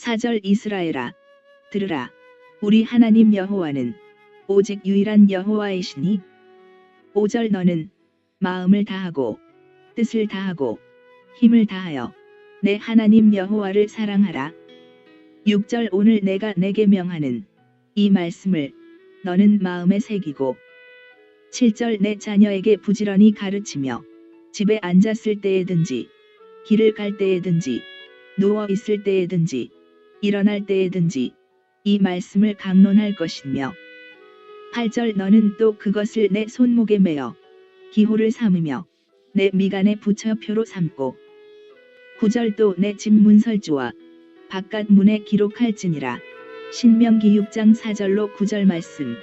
사절 이스라엘아 들으라. 우리 하나님 여호와는 오직 유일한 여호와이시니 5절 너는 마음을 다하고 뜻을 다하고 힘을 다하여 내 하나님 여호와를 사랑하라. 6절 오늘 내가 내게 명하는 이 말씀을 너는 마음에 새기고 7절 내 자녀에게 부지런히 가르치며 집에 앉았을 때에든지 길을 갈 때에든지 누워 있을 때에든지 일어날 때에든지 이 말씀을 강론할 것이며 8절 너는 또 그것을 내 손목에 매어 기호를 삼으며 내 미간에 붙여 표로 삼고 9절 또 내 집 문설주와 바깥 문에 기록할지니라. 신명기 6장 4절로 9절 말씀.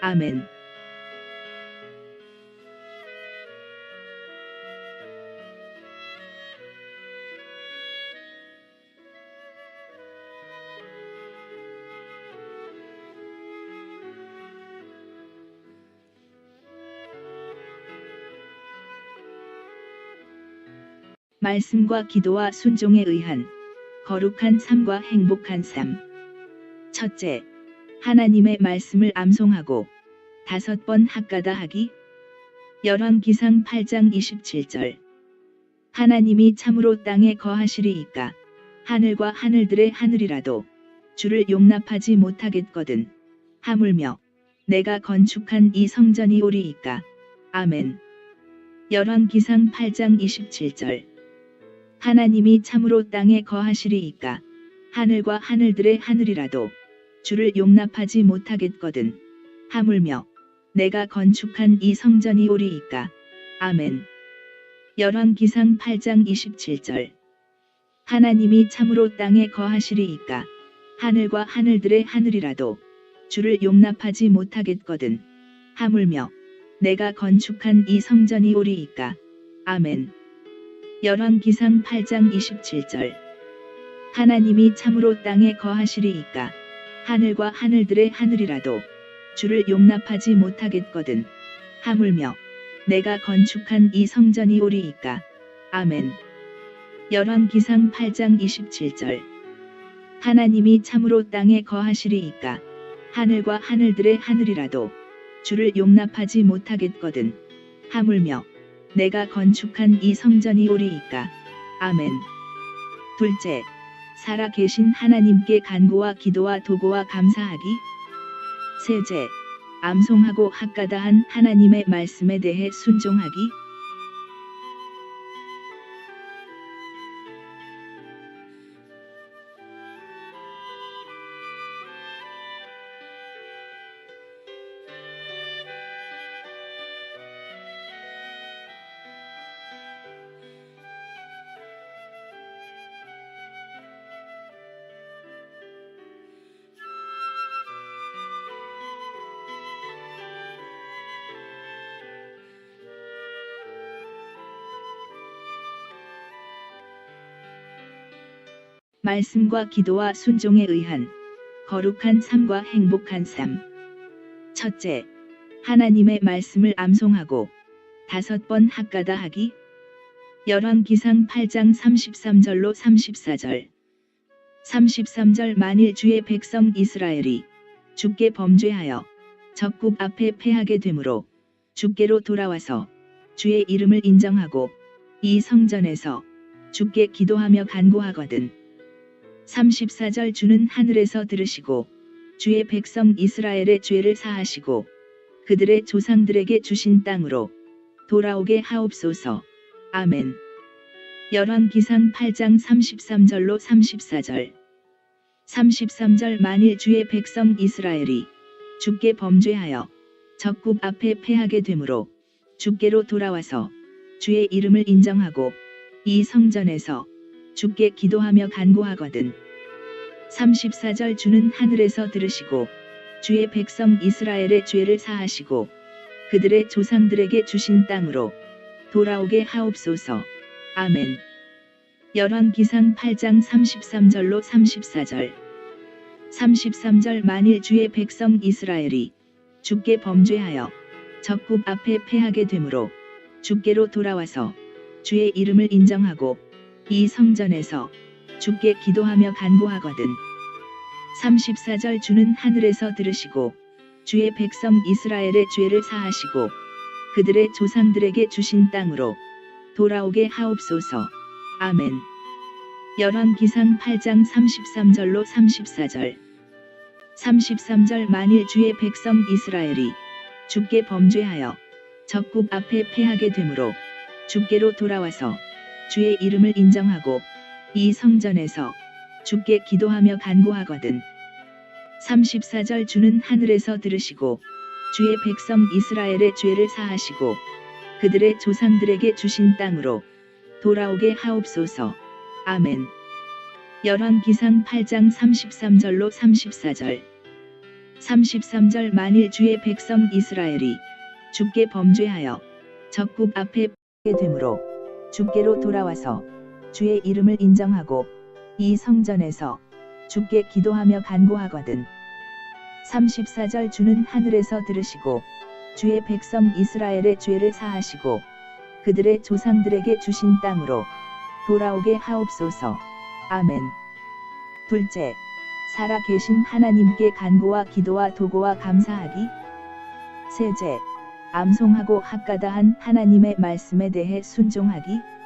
아멘 말씀과 기도와 순종에 의한 거룩한 삶과 행복한 삶. 첫째, 하나님의 말씀을 암송하고 다섯 번 학가다 하기. 열왕기상 8장 27절. 하나님이 참으로 땅에 거하시리이까 하늘과 하늘들의 하늘이라도 주를 용납하지 못하겠거든. 하물며 내가 건축한 이 성전이 오리이까. 아멘. 열왕기상 8장 27절. 하나님이 참으로 땅에 거하시리이까. 하늘과 하늘들의 하늘이라도 주를 용납하지 못하겠거든. 하물며 내가 건축한 이 성전이 오리이까. 아멘. 열왕기상 8장 27절. 하나님이 참으로 땅에 거하시리이까. 하늘과 하늘들의 하늘이라도 주를 용납하지 못하겠거든. 하물며 내가 건축한 이 성전이 오리이까. 아멘 열왕기상 8장 27절. 하나님이 참으로 땅에 거하시리이까? 하늘과 하늘들의 하늘이라도 주를 용납하지 못하겠거든. 하물며 내가 건축한 이 성전이 오리이까? 아멘. 열왕기상 8장 27절. 하나님이 참으로 땅에 거하시리이까? 하늘과 하늘들의 하늘이라도 주를 용납하지 못하겠거든. 하물며 내가 건축한 이 성전이 오리이까. 아멘. 둘째, 살아 계신 하나님께 간구와 기도와 도고와 감사하기. 셋째, 암송하고 학가다한 하나님의 말씀에 대해 순종하기. 말씀과 기도와 순종에 의한 거룩한 삶과 행복한 삶. 첫째, 하나님의 말씀을 암송하고 다섯 번 학가다 하기. 열왕기상 8장 33절로 34절. 33절 만일 주의 백성 이스라엘이 주께 범죄하여 적국 앞에 패하게 되므로 주께로 돌아와서 주의 이름을 인정하고 이 성전에서 주께 기도하며 간구하거든. 34절 주는 하늘에서 들으시고 주의 백성 이스라엘의 죄를 사하시고 그들의 조상들에게 주신 땅으로 돌아오게 하옵소서. 아멘. 열왕기상 8장 33절로 34절 33절 만일 주의 백성 이스라엘이 주께 범죄하여 적국 앞에 패하게 되므로 주께로 돌아와서 주의 이름을 인정하고 이 성전에서 주께 기도하며 간구하거든. 34절 주는 하늘에서 들으시고 주의 백성 이스라엘의 죄를 사하시고 그들의 조상들에게 주신 땅으로 돌아오게 하옵소서. 아멘. 열왕기상 8장 33절로 34절 33절 만일 주의 백성 이스라엘이 주께 범죄하여 적국 앞에 패하게 되므로 주께로 돌아와서 주의 이름을 인정하고 이 성전에서 주께 기도하며 간구하거든. 34절 주는 하늘에서 들으시고 주의 백성 이스라엘의 죄를 사하시고 그들의 조상들에게 주신 땅으로 돌아오게 하옵소서. 아멘. 열왕기상 8장 33절로 34절 33절 만일 주의 백성 이스라엘이 주께 범죄하여 적국 앞에 패하게 되므로 주께로 돌아와서 주의 이름을 인정하고 이 성전에서 주께 기도하며 간구하거든 34절 주는 하늘에서 들으시고 주의 백성 이스라엘의 죄를 사하시고 그들의 조상들에게 주신 땅으로 돌아오게 하옵소서. 아멘. 열왕기상 8장 33절로 34절 33절 만일 주의 백성 이스라엘이 주께 범죄하여 적국 앞에 게 되므로 주께로 돌아와서 주의 이름을 인정하고 이 성전에서 주께 기도하며 간구하거든 34절 주는 하늘에서 들으시고 주의 백성 이스라엘의 죄를 사하시고 그들의 조상들에게 주신 땅으로 돌아오게 하옵소서. 아멘. 둘째, 살아 계신 하나님께 간구와 기도와 도고와 감사하기. 셋째, 암송하고 학가다한 하나님의 말씀에 대해 순종하기.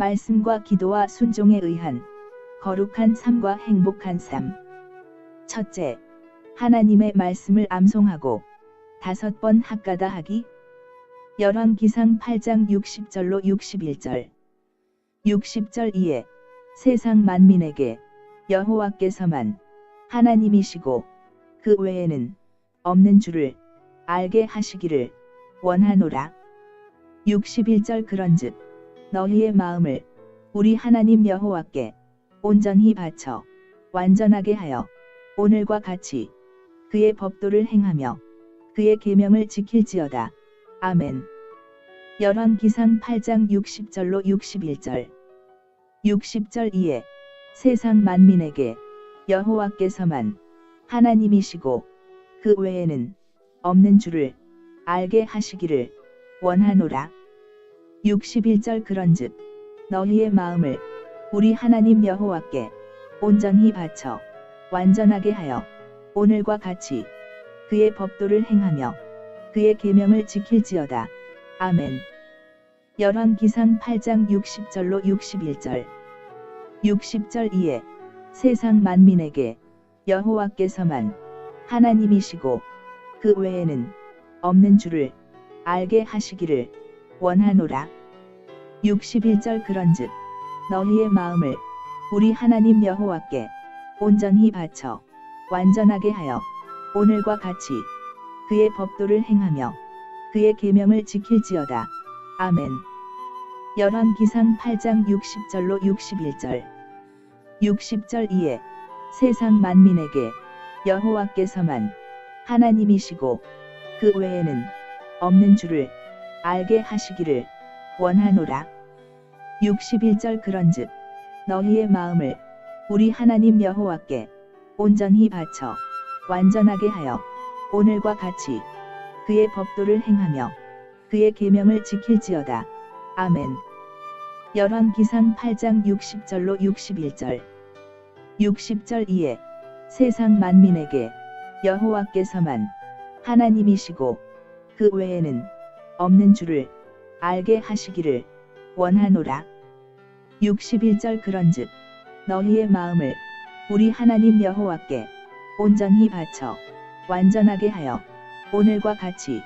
말씀과 기도와 순종에 의한 거룩한 삶과 행복한 삶. 첫째, 하나님의 말씀을 암송하고 다섯 번 학가다 하기. 열왕기상 8장 60절로 61절. 60절 이에 세상 만민에게 여호와께서만 하나님이시고 그 외에는 없는 줄을 알게 하시기를 원하노라. 61절 그런즉 너희의 마음을 우리 하나님 여호와께 온전히 바쳐 완전하게 하여 오늘과 같이 그의 법도를 행하며 그의 계명을 지킬지어다. 아멘. 열왕기상 8장 60절로 61절 60절 이에 세상 만민에게 여호와께서만 하나님이시고 그 외에는 없는 줄을 알게 하시기를 원하노라. 61절 그런즉 너희의 마음을 우리 하나님 여호와께 온전히 바쳐 완전하게 하여 오늘과 같이 그의 법도를 행하며 그의 계명을 지킬지어다. 아멘. 열왕기상 8장 60절로 61절 60절 이에 세상 만민에게 여호와께서만 하나님이시고 그 외에는 없는 줄을 알게 하시기를 원하노라. 61절 그런즉 너희의 마음을 우리 하나님 여호와께 온전히 바쳐 완전하게 하여 오늘과 같이 그의 법도를 행하며 그의 계명을 지킬지어다. 아멘. 열왕기상 8장 60절로 61절 60절 이에 세상 만민에게 여호와께서만 하나님이시고 그 외에는 없는 줄을 알게 하시기를 원하노라. 61절 그런즉 너희의 마음을 우리 하나님 여호와께 온전히 바쳐 완전하게 하여 오늘과 같이 그의 법도를 행하며 그의 계명을 지킬지어다. 아멘. 열왕기상 8장 60절로 61절 60절 이에 세상 만민에게 여호와께서만 하나님이시고 그 외에는 없는 줄을 알게 하시기를 원하노라. 61절 그런즉 너희의 마음을 우리 하나님 여호와께 온전히 바쳐 완전하게 하여 오늘과 같이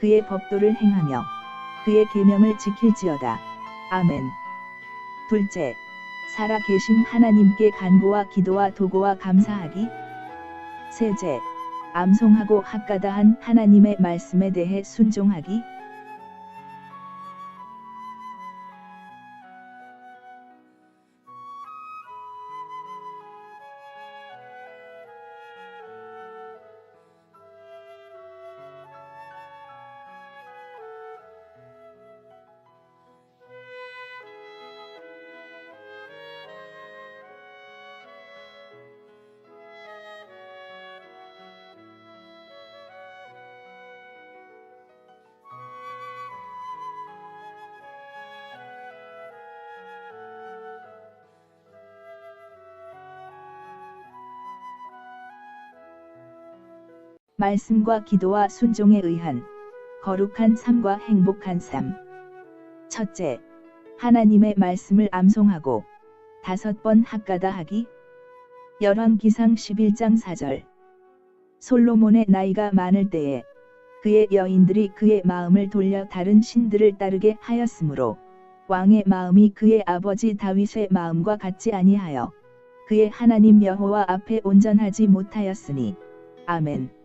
그의 법도를 행하며 그의 계명을 지킬지어다. 아멘. 둘째, 살아 계신 하나님께 간구와 기도와 도고와 감사하기. 세제, 암송하고 학가다한 하나님의 말씀에 대해 순종하기. 말씀과 기도와 순종에 의한 거룩한 삶과 행복한 삶. 첫째, 하나님의 말씀을 암송하고 다섯 번 학가다 하기. 열왕기상 11장 4절. 솔로몬의 나이가 많을 때에 그의 여인들이 그의 마음을 돌려 다른 신들을 따르게 하였으므로 왕의 마음이 그의 아버지 다윗의 마음과 같지 아니하여 그의 하나님 여호와 앞에 온전하지 못하였으니 아멘.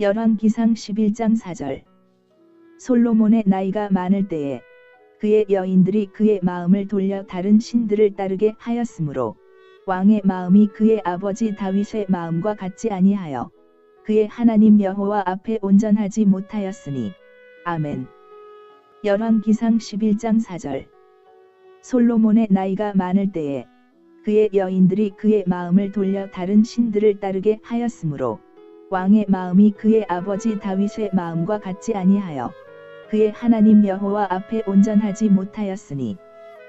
열왕기상 11장 4절. 솔로몬의 나이가 많을 때에 그의 여인들이 그의 마음을 돌려 다른 신들을 따르게 하였으므로 왕의 마음이 그의 아버지 다윗의 마음과 같지 아니하여 그의 하나님 여호와 앞에 온전하지 못하였으니. 아멘. 열왕기상 11장 4절. 솔로몬의 나이가 많을 때에 그의 여인들이 그의 마음을 돌려 다른 신들을 따르게 하였으므로 왕의 마음이 그의 아버지 다윗의 마음과 같지 아니하여 그의 하나님 여호와 앞에 온전하지 못하였으니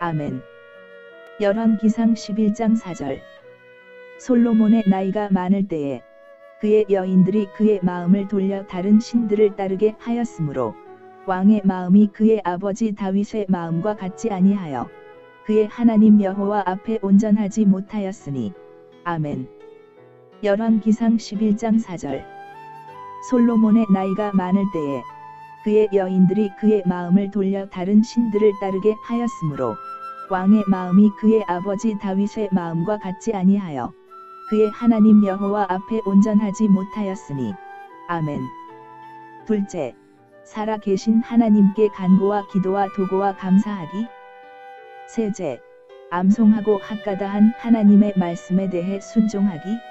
아멘. 열왕기상 11장 4절 솔로몬의 나이가 많을 때에 그의 여인들이 그의 마음을 돌려 다른 신들을 따르게 하였으므로 왕의 마음이 그의 아버지 다윗의 마음과 같지 아니하여 그의 하나님 여호와 앞에 온전하지 못하였으니 아멘. 열왕기상 11장 4절 솔로몬의 나이가 많을 때에 그의 여인들이 그의 마음을 돌려 다른 신들을 따르게 하였으므로 왕의 마음이 그의 아버지 다윗의 마음과 같지 아니하여 그의 하나님 여호와 앞에 온전하지 못하였으니 아멘. 둘째, 살아 계신 하나님께 간구와 기도와 도고와 감사하기. 셋째, 암송하고 학가다한 하나님의 말씀에 대해 순종하기.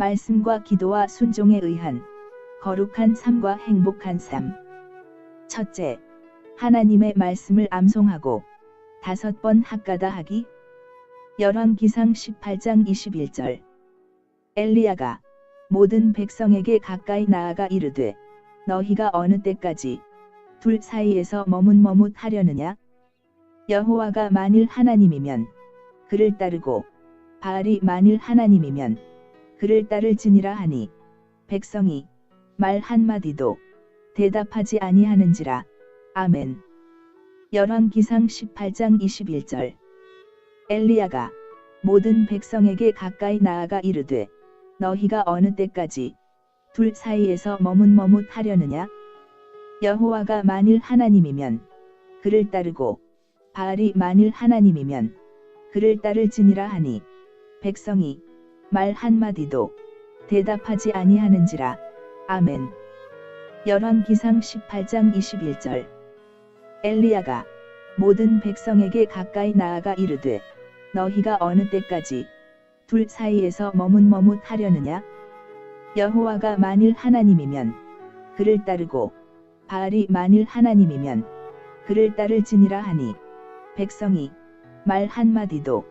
말씀과 기도와 순종에 의한 거룩한 삶과 행복한 삶. 첫째, 하나님의 말씀을 암송하고 다섯 번 학가다 하기. 열왕기상 18장 21절. 엘리야가 모든 백성에게 가까이 나아가 이르되 너희가 어느 때까지 둘 사이에서 머뭇머뭇 하려느냐? 여호와가 만일 하나님이면 그를 따르고 바알이 만일 하나님이면 그를 따를지니라 하니 백성이 말 한마디도 대답하지 아니하는지라. 아멘. 열왕기상 18장 21절. 엘리야가 모든 백성에게 가까이 나아가 이르되 너희가 어느 때까지 둘 사이에서 머뭇머뭇 하려느냐? 여호와가 만일 하나님이면 그를 따르고 바알이 만일 하나님이면 그를 따를지니라 하니 백성이 말 한마디도 대답하지 아니하는지라. 아멘. 열왕기상 18장 21절 엘리야가 모든 백성에게 가까이 나아가 이르되 너희가 어느 때까지 둘 사이에서 머뭇머뭇 하려느냐 여호와가 만일 하나님이면 그를 따르고 바알이 만일 하나님이면 그를 따를지니라 하니 백성이 말 한마디도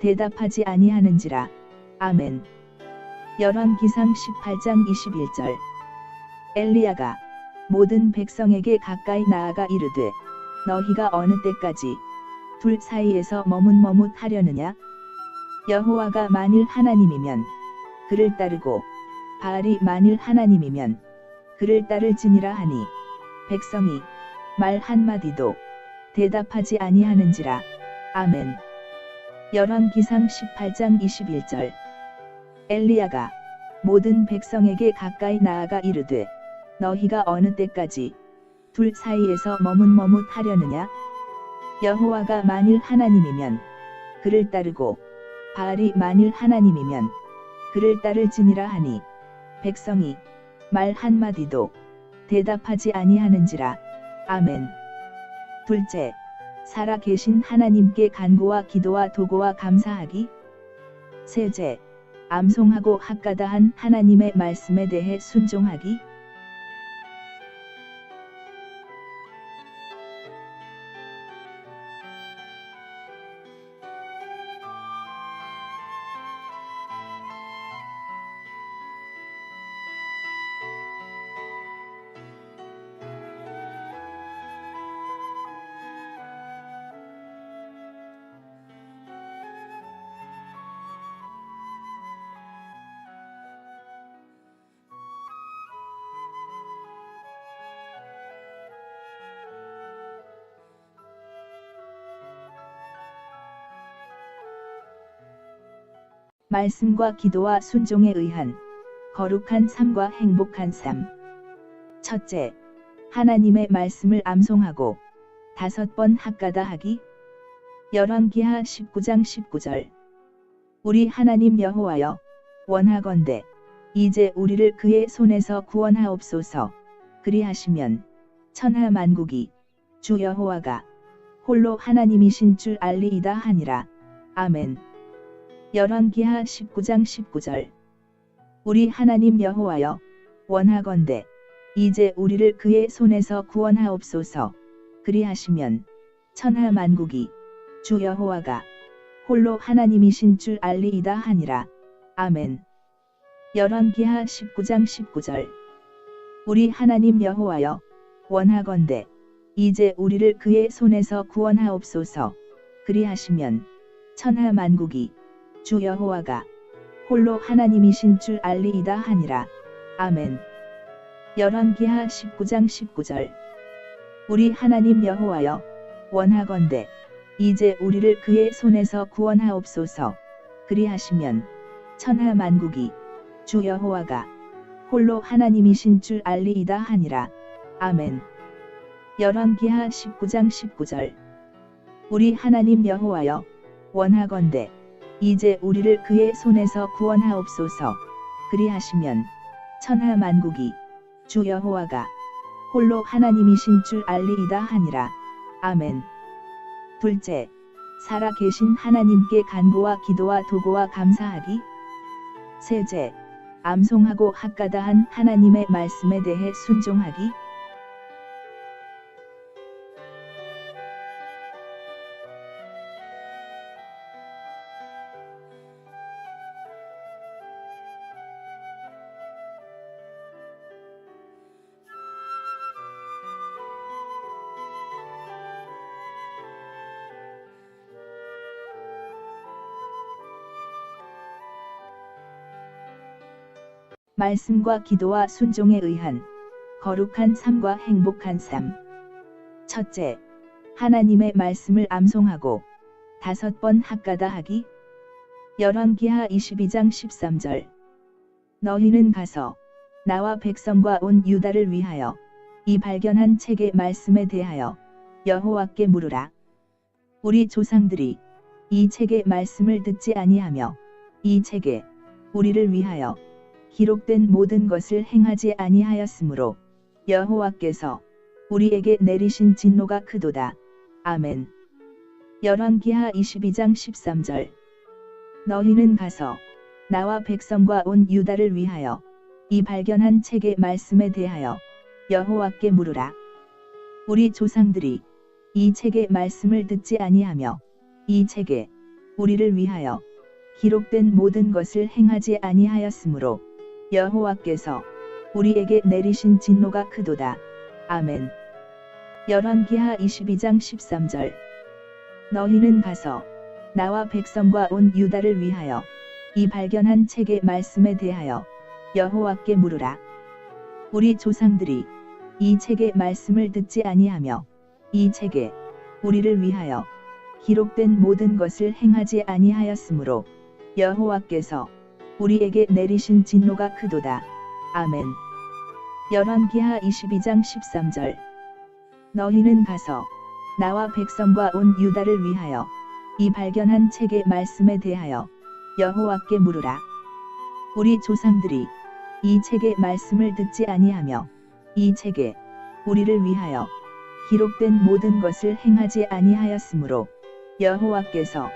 대답하지 아니하는지라 아멘. 열왕기상 18장 21절. 엘리야가 모든 백성에게 가까이 나아가 이르되 너희가 어느 때까지 둘 사이에서 머뭇머뭇 하려느냐? 여호와가 만일 하나님이면 그를 따르고 바알이 만일 하나님이면 그를 따를지니라 하니 백성이 말 한마디도 대답하지 아니하는지라. 아멘. 열왕기상 18장 21절 엘리야가 모든 백성에게 가까이 나아가 이르되 너희가 어느 때까지 둘 사이에서 머뭇머뭇하려느냐? 여호와가 만일 하나님이면 그를 따르고 바알이 만일 하나님이면 그를 따를지니라 하니 백성이 말 한마디도 대답하지 아니하는지라. 아멘. 둘째 살아 계신 하나님께 간구와 기도와 도고와 감사하기. 셋째 암송하고 학가다한 하나님의 말씀에 대해 순종하기 말씀과 기도와 순종에 의한 거룩한 삶과 행복한 삶. 첫째, 하나님의 말씀을 암송하고 다섯 번 학가다 하기. 열왕기하 19장 19절. 우리 하나님 여호와여, 원하건대 이제 우리를 그의 손에서 구원하옵소서. 그리하시면 천하 만국이 주 여호와가 홀로 하나님이신 줄 알리이다 하니라. 아멘. 열왕기하 19장 19절. 우리 하나님 여호와여 원하건대 이제 우리를 그의 손에서 구원하옵소서. 그리하시면 천하 만국이 주 여호와가 홀로 하나님이신 줄 알리이다 하니라. 아멘. 열왕기하 19장 19절. 우리 하나님 여호와여 원하건대 이제 우리를 그의 손에서 구원하옵소서. 그리하시면 천하 만국이 주 여호와가 홀로 하나님이신 줄 알리이다 하니라. 아멘. 열왕기하 19장 19절 우리 하나님 여호와여 원하건대 이제 우리를 그의 손에서 구원하옵소서. 그리하시면 천하 만국이 주 여호와가 홀로 하나님이신 줄 알리이다 하니라. 아멘. 열왕기하 19장 19절 우리 하나님 여호와여 원하건대 이제 우리를 그의 손에서 구원하옵소서. 그리하시면 천하 만국이 주 여호와가 홀로 하나님이신 줄 알리이다 하니라. 아멘. 둘째, 살아 계신 하나님께 간구와 기도와 도고와 감사하기. 셋째, 암송하고 학가다한 하나님의 말씀에 대해 순종하기. 말씀과 기도와 순종에 의한 거룩한 삶과 행복한 삶. 첫째, 하나님의 말씀을 암송하고 다섯 번 학가다 하기. 열왕기하 22장 13절. 너희는 가서 나와 백성과 온 유다를 위하여 이 발견한 책의 말씀에 대하여 여호와께 물으라. 우리 조상들이 이 책의 말씀을 듣지 아니하며 이 책에 우리를 위하여 기록된 모든 것을 행하지 아니하였으므로 여호와께서 우리에게 내리신 진노가 크도다. 아멘. 열왕기하 22장 13절 너희는 가서 나와 백성과 온 유다를 위하여 이 발견한 책의 말씀에 대하여 여호와께 물으라. 우리 조상들이 이 책의 말씀을 듣지 아니하며 이 책에 우리를 위하여 기록된 모든 것을 행하지 아니하였으므로 여호와께서 우리에게 내리신 진노가 크도다. 아멘. 열왕기하 22장 13절 너희는 가서 나와 백성과 온 유다를 위하여 이 발견한 책의 말씀에 대하여 여호와께 물으라. 우리 조상들이 이 책의 말씀을 듣지 아니하며 이 책에 우리를 위하여 기록된 모든 것을 행하지 아니하였으므로 여호와께서 우리에게 내리신 진노가 크도다. 아멘. 열왕기하 22장 13절 너희는 가서 나와 백성과 온 유다를 위하여 이 발견한 책의 말씀에 대하여 여호와께 물으라. 우리 조상들이 이 책의 말씀을 듣지 아니하며 이 책에 우리를 위하여 기록된 모든 것을 행하지 아니하였으므로 여호와께서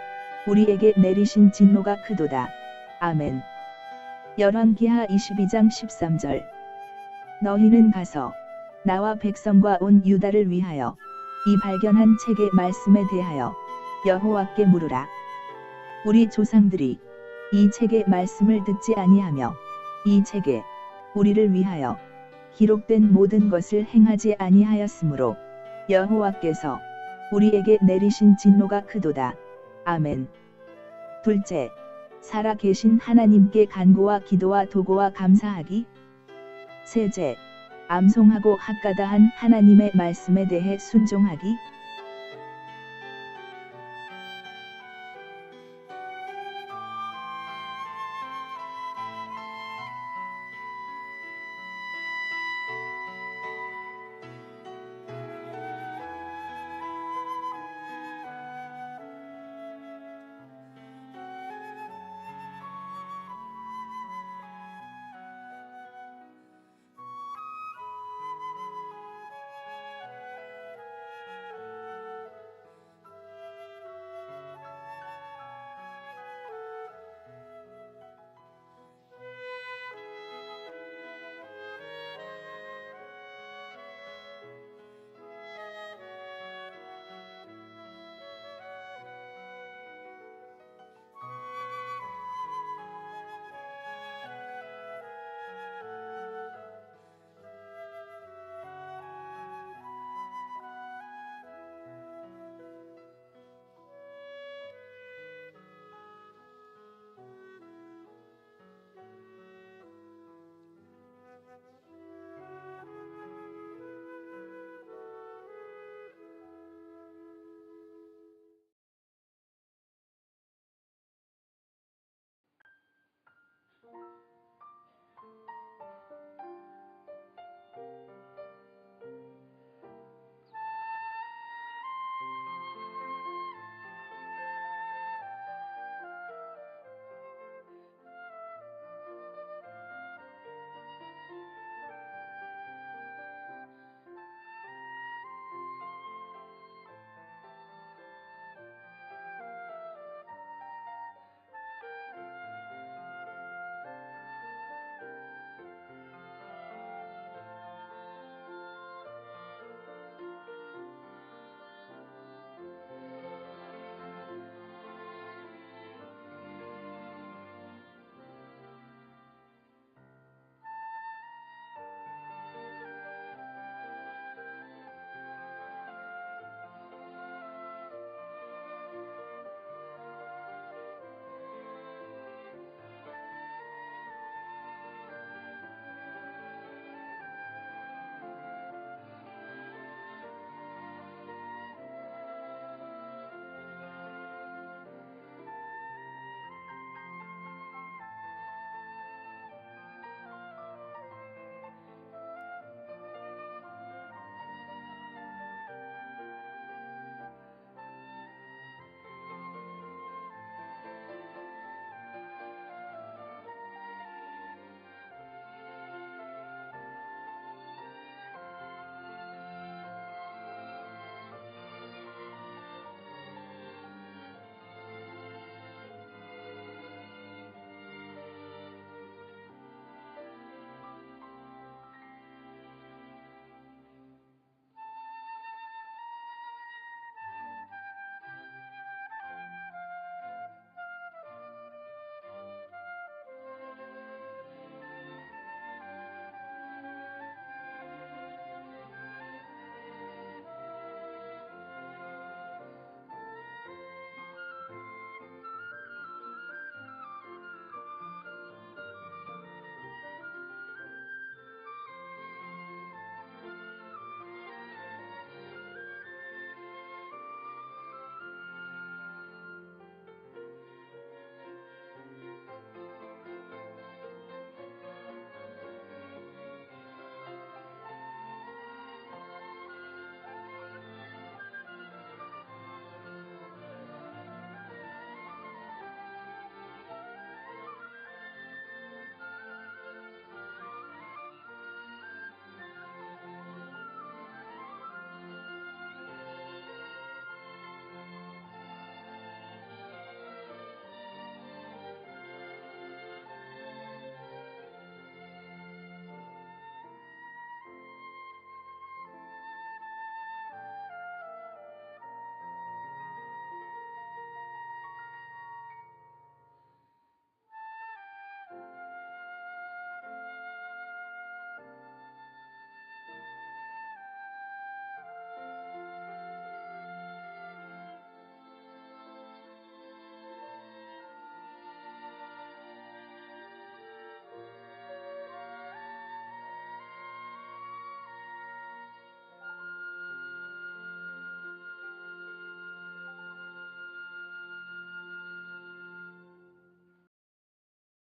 우리에게 내리신 진노가 크도다. 아멘. 열왕기하 22장 13절 너희는 가서 나와 백성과 온 유다를 위하여 이 발견한 책의 말씀에 대하여 여호와께 물으라. 우리 조상들이 이 책의 말씀을 듣지 아니하며 이 책에 우리를 위하여 기록된 모든 것을 행하지 아니하였으므로 여호와께서 우리에게 내리신 진노가 크도다. 아멘. 둘째, 살아 계신 하나님께 간구와 기도와 도고와 감사하기. 셋째, 암송하고 학가다한 하나님의 말씀에 대해 순종하기.